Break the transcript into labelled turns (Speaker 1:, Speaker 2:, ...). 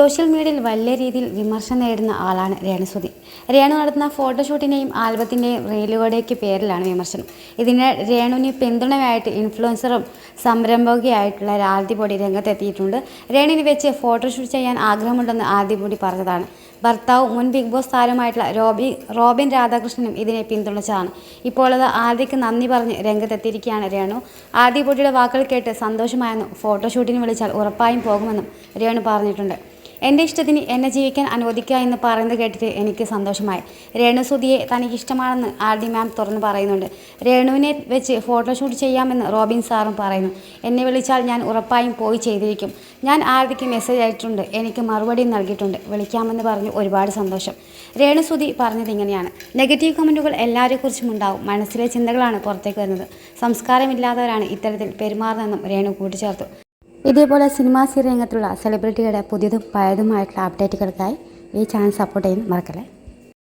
Speaker 1: Social മീഡിയയിൽ വലിയ രീതിയിൽ വിമർശനം നേടുന്ന ആളാണ് രേണുസുതി രേണു നടത്തുന്ന ഫോട്ടോഷൂട്ടിന്റെയും ആൽബത്തിന്റെയും റീലുകളുടെയൊക്കെ പേരിലാണ് വിമർശനം. ഇതിനെ രേണുവിന് പിന്തുണയായിട്ട് ഇൻഫ്ലുവൻസറും സംരംഭകയായിട്ടുള്ള ആദ്യപൊടി രംഗത്തെത്തിയിട്ടുണ്ട്. രേണുവിന് വെച്ച് ഫോട്ടോഷൂട്ട് ചെയ്യാൻ ആഗ്രഹമുണ്ടെന്ന് ആദ്യപൊടി പറഞ്ഞതാണ്. ഭർത്താവ് മുൻ ബിഗ് ബോസ് താരമായിട്ടുള്ള റോബി റോബിൻ രാധാകൃഷ്ണനും ഇതിനെ പിന്തുണച്ചതാണ്. ഇപ്പോൾ അത് ആദിക്ക് നന്ദി പറഞ്ഞ് രംഗത്തെത്തിയിരിക്കുകയാണ് രേണു. ആദ്യപൊടിയുടെ വാക്കുകൾ കേട്ട് സന്തോഷമായെന്നും ഫോട്ടോഷൂട്ടിന് വിളിച്ചാൽ ഉറപ്പായും പോകുമെന്നും രേണു പറഞ്ഞിട്ടുണ്ട്. എന്റെ ഇഷ്ടത്തിന് എന്നെ ജീവിക്കാൻ അനുവദിക്കുക എന്ന് പറയുന്നത് കേട്ടിട്ട് എനിക്ക് സന്തോഷമായി. രേണു സുധിയെ തനിക്ക് ഇഷ്ടമാണെന്ന് ആർ ഡി മാം തുറന്ന് പറയുന്നുണ്ട്. രേണുവിനെ വെച്ച് ഫോട്ടോഷൂട്ട് ചെയ്യാമെന്ന് റോബിൻ സാറും പറയുന്നു. എന്നെ വിളിച്ചാൽ ഞാൻ ഉറപ്പായും പോയി ചെയ്തിരിക്കും. ഞാൻ ആർദിക്ക് മെസ്സേജ് അയച്ചിട്ടുണ്ട്. എനിക്ക് മറുപടി നൽകിയിട്ടുണ്ട്. വിളിക്കാമെന്ന് പറഞ്ഞു ഒരുപാട് സന്തോഷം. രേണു സുധി പറഞ്ഞത് ഇങ്ങനെയാണ്. നെഗറ്റീവ് കമന്റുകൾ എല്ലാവരെക്കുറിച്ചും ഉണ്ടാവും. മനസ്സിലെ ചിന്തകളാണ് പുറത്തേക്ക് വരുന്നത്. സംസ്കാരമില്ലാത്തവരാണ് ഇത്തരത്തിൽ പെരുമാറുന്നതെന്നും രേണു കൂട്ടിച്ചേർത്തു. ഇതേപോലെ സിനിമാ സീരിയൽ രംഗത്തുള്ള സെലിബ്രിറ്റികളുടെ പുതിയതും പഴയതുമായിട്ടുള്ള അപ്ഡേറ്റുകൾക്കായി ഈ ചാനൽ സപ്പോർട്ട് ചെയ്യാൻ മറക്കല്ലേ?